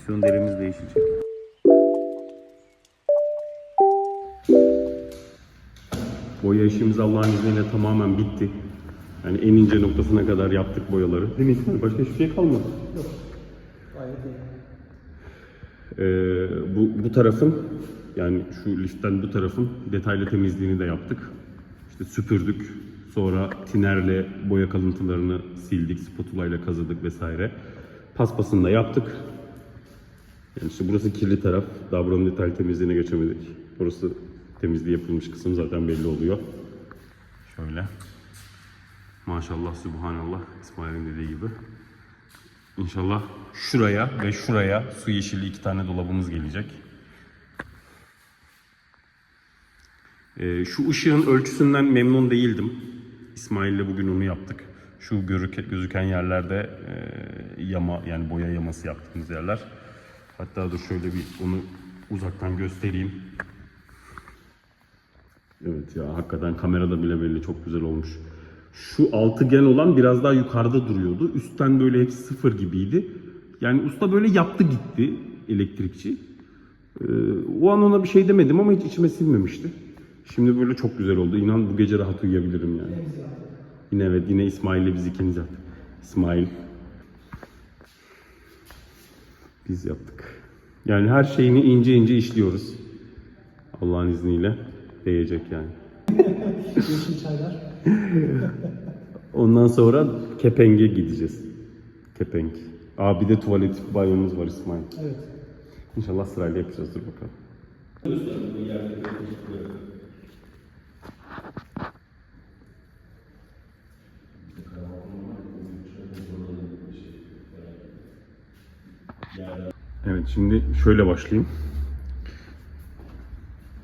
Aksiyon derimiz değişecek. Boya işimiz Allah'ın izniyle tamamen bitti. Yani en ince noktasına kadar yaptık boyaları. Değil mi İsmail? Başka hiçbir şey kalmadı. Gayet iyi. Ee, bu, bu tarafın yani şu liftten bu tarafın detaylı temizliğini de yaptık. İşte süpürdük. Sonra tinerle boya kalıntılarını sildik, spatula ile kazıdık vesaire. Paspasını da yaptık. Yani işte burası kirli taraf. Daha buranın detaylı temizliğine geçemedik. Burası temizliği yapılmış kısım zaten belli oluyor. Şöyle. Maşallah, Subhanallah. İsmail'in dediği gibi. İnşallah şuraya ve şuraya su yeşili iki tane dolabımız gelecek. Ee, şu ışığın ölçüsünden memnun değildim. İsmail'le bugün onu yaptık. Şu gözüken yerlerde e, yama yani boya yaması yaptığımız yerler. Hatta dur şöyle bir onu uzaktan göstereyim. Evet ya hakikaten kamerada bile belli çok güzel olmuş. Şu altıgen olan biraz daha yukarıda duruyordu. Üstten böyle hepsi sıfır gibiydi. Yani usta böyle yaptı gitti elektrikçi. Ee, o an ona bir şey demedim ama hiç içime sinmemişti. Şimdi böyle çok güzel oldu. İnan bu gece rahat uyuyabilirim yani. Yine evet yine İsmail'le biz ikimiz yaptık. İsmail. Biz yaptık. Yani her şeyini ince ince işliyoruz. Allah'ın izniyle değecek yani. Yeşil çaylar. Ondan sonra kepenge gideceğiz. Kepenk. Aa bir de tuvalet banyomuz var İsmail. Evet. İnşallah sırayla yapacağız dur bakalım. Evet şimdi şöyle başlayayım.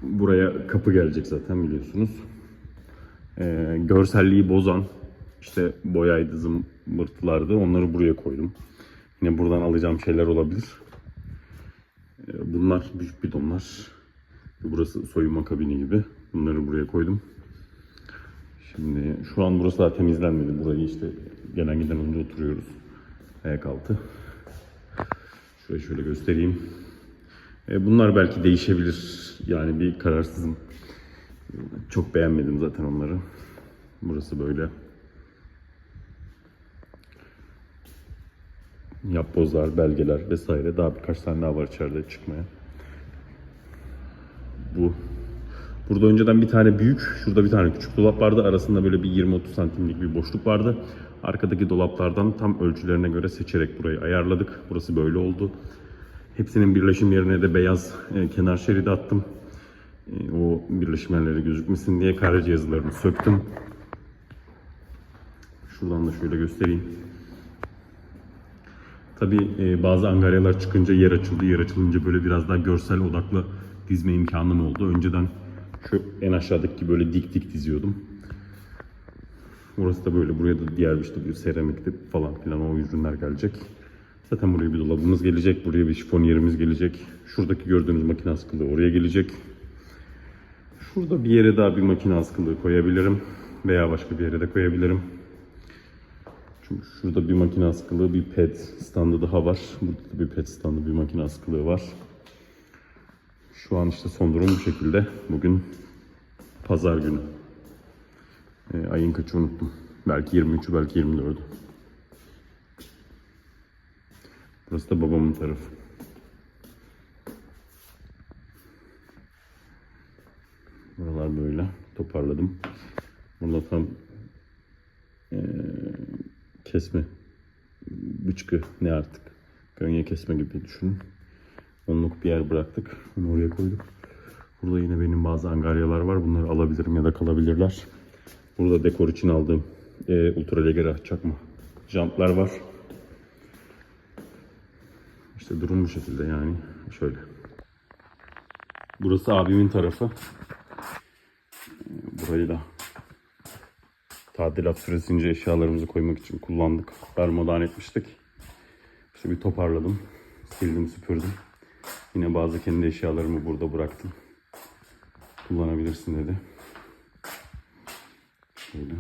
Buraya kapı gelecek zaten biliyorsunuz. Ee, görselliği bozan işte boyaydı zımbırtılardı onları buraya koydum. Yine buradan alacağım şeyler olabilir. Ee, Bunlar büyük bidonlar. Burası soyunma kabini gibi. Bunları buraya koydum. Şimdi şu an burası daha temizlenmedi. Burayı işte gelen giden önce oturuyoruz. Ayak altı. Şurayı şöyle göstereyim. Ee, Bunlar belki değişebilir. Yani bir kararsızım. Çok beğenmedim zaten onları. Burası böyle. Yapbozlar, belgeler vesaire. Daha birkaç tane daha var içeride çıkmaya. Bu. Burada önceden bir tane büyük, şurada bir tane küçük dolap vardı. Arasında böyle bir 20-30 santimlik bir boşluk vardı. Arkadaki dolaplardan tam ölçülerine göre seçerek burayı ayarladık. Burası böyle oldu. Hepsinin birleşim yerine de beyaz e, kenar şeridi attım. E, o birleşim yerleri gözükmesin diye kare yazılarını söktüm. Şuradan da şöyle göstereyim. Tabii e, bazı angaryalar çıkınca yer açıldı. Yer açılınca böyle biraz daha görsel odaklı dizme imkanım oldu. Önceden şu en aşağıdaki böyle dik dik diziyordum. Burası da böyle. Buraya da diğer işte bir seramikti falan filan o ürünler gelecek. Zaten buraya bir dolabımız gelecek. Buraya bir şifonyerimiz gelecek. Şuradaki gördüğünüz makine askılığı oraya gelecek. Şurada bir yere daha bir makine askılığı koyabilirim. Veya başka bir yere de koyabilirim. Çünkü şurada bir makine askılığı, bir pet standı daha var. Burada da bir pet standı, bir makine askılığı var. Şu an işte son durum bu şekilde. Bugün pazar günü. E, ayın kaçı unuttum. Belki 23'ü, belki 24'ü. Burası da babamın tarafı. Buralar böyle toparladım. Burada tam eee, kesme bıçkı ne artık gönye kesme gibi düşünün. Bir yer bıraktık. Onu oraya koyduk. Burada yine benim bazı angaryalar var. Bunları alabilirim ya da kalabilirler. Burada dekor için aldığım e, ultra legera çakma jantlar var. İşte durum bu şekilde yani. Şöyle. Burası abimin tarafı. Burayı da tadilat süresince eşyalarımızı koymak için kullandık. Darmadağın etmiştik. İşte bir toparladım. Sildim, süpürdüm. Yine bazı kendi eşyalarımı burada bıraktım. Kullanabilirsin dedi. Şöyle.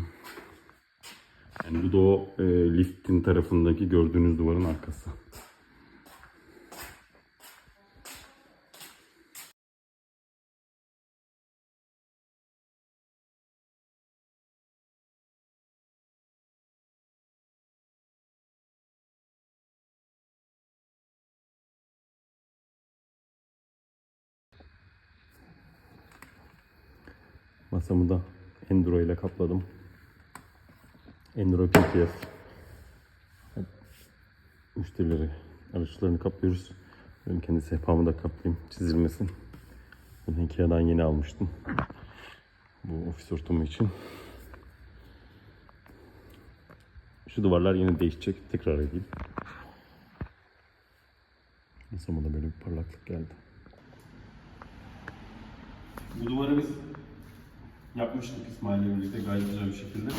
Yani bu da o e, liftin tarafındaki gördüğünüz duvarın arkası. Masamı da Enduro ile kapladım. Enduro PTF. Müşterileri, araçlarını kaplıyoruz. Benim kendi sehpamı da kaplayayım, çizilmesin. Bunu Ikea'dan yeni almıştım. Bu ofis ortamı için. Şu duvarlar yine değişecek. Tekrar edeyim. Masama da böyle bir parlaklık geldi. Bu duvarı biz yapmıştık İsmail'le birlikte gayet güzel bir şekilde.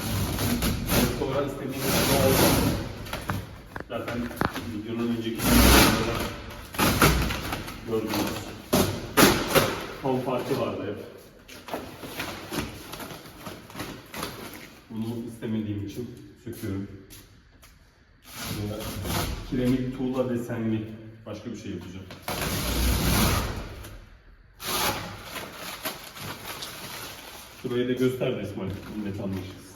Sonra istediğimiz gibi oldu. Zaten videonun önceki videolarda gördünüz. Fon parça vardı hep. Bunu istemediğim için söküyorum. Kiremit tuğla desenli başka bir şey yapacağım. Şurayı da göster de İsmail, millet anlaşılsın.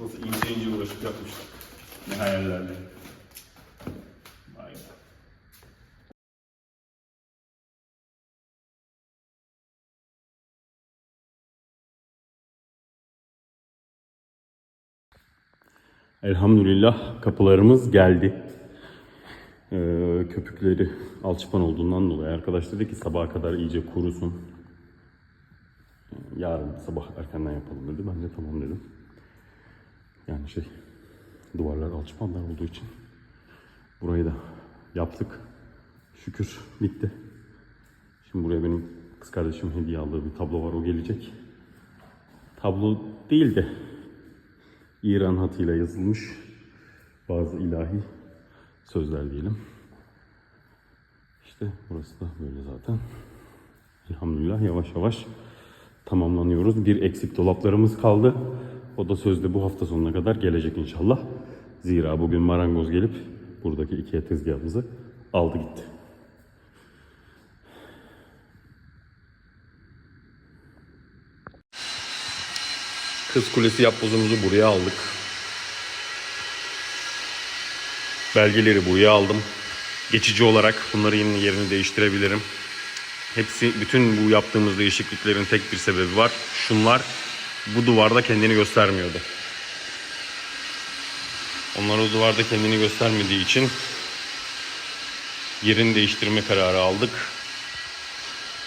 Nasıl ince ince uğraşıp yapmıştık. Ne hayallerle. Elhamdülillah kapılarımız geldi. Ee, köpükleri alçıpan olduğundan dolayı arkadaş dedi ki sabaha kadar iyice kurusun. Yarın sabah erkenden yapalım dedi. Ben de tamam dedim. Yani şey duvarlar alçıpanlar olduğu için burayı da yaptık. Şükür bitti. Şimdi buraya benim kız kardeşim hediye aldığı bir tablo var o gelecek. Tablo değil de İran hatıyla yazılmış bazı ilahi sözler diyelim. İşte burası da böyle zaten. Elhamdülillah yavaş yavaş tamamlanıyoruz. Bir eksik dolaplarımız kaldı. O da sözde bu hafta sonuna kadar gelecek inşallah. Zira bugün marangoz gelip buradaki ikiye tezgahımızı aldı gitti. Kız Kulesi yapbozumuzu buraya aldık. Belgeleri buraya aldım. Geçici olarak bunları yine yerini değiştirebilirim. Hepsi, bütün bu yaptığımız değişikliklerin tek bir sebebi var. Şunlar bu duvarda kendini göstermiyordu. Onlar o duvarda kendini göstermediği için yerini değiştirme kararı aldık.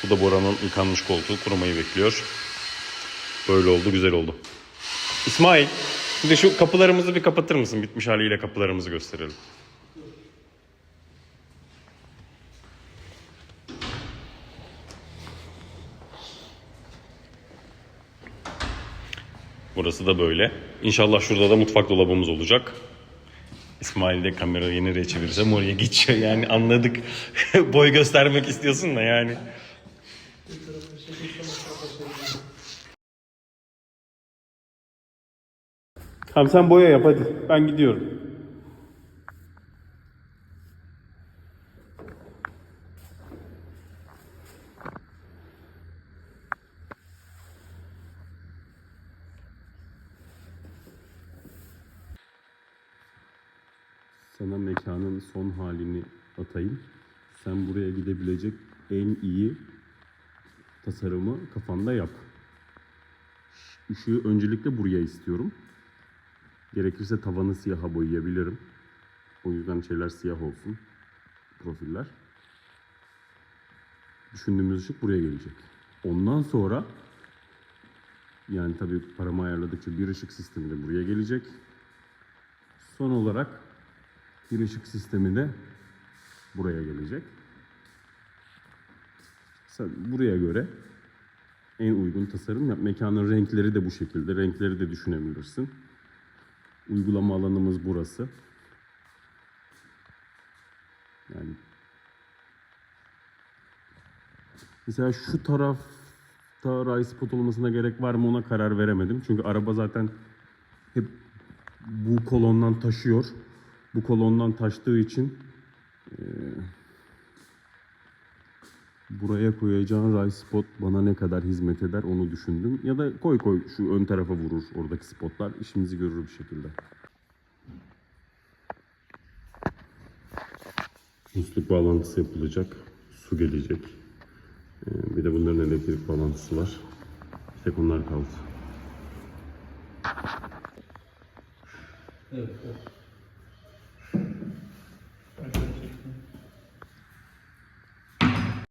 Bu da Bora'nın yıkanmış koltuğu kurumayı bekliyor. Böyle oldu, güzel oldu. İsmail, de şu kapılarımızı bir kapatır mısın? Bitmiş haliyle kapılarımızı gösterelim. Burası da böyle. İnşallah şurada da mutfak dolabımız olacak. İsmail de kamerayı nereye çevirirsem oraya geçiyor. Yani anladık. Boy göstermek istiyorsun da yani. Tamam sen boya yap hadi. Ben gidiyorum. Sana mekanın son halini atayım. Sen buraya gidebilecek en iyi tasarımı kafanda yap. Işığı öncelikle buraya istiyorum. Gerekirse tavanı siyaha boyayabilirim. O yüzden şeyler siyah olsun. Profiller. Düşündüğümüz ışık buraya gelecek. Ondan sonra yani tabii paramı ayarladıkça bir ışık sistemi de buraya gelecek. Son olarak bir ışık sistemi de buraya gelecek. Buraya göre en uygun tasarım yap. Mekanın renkleri de bu şekilde. Renkleri de düşünebilirsin. Uygulama alanımız burası. Yani mesela şu tarafta ray spot olmasına gerek var mı ona karar veremedim. Çünkü araba zaten hep bu kolondan taşıyor. Bu kolondan taştığı için eee, Buraya koyacağın ray spot bana ne kadar hizmet eder onu düşündüm. Ya da koy koy şu ön tarafa vurur oradaki spotlar. işimizi görür bir şekilde. Musluk bağlantısı yapılacak. Su gelecek. Ee, bir de bunların elektrik bağlantısı var. Bir tek onlar kaldı. Evet, evet.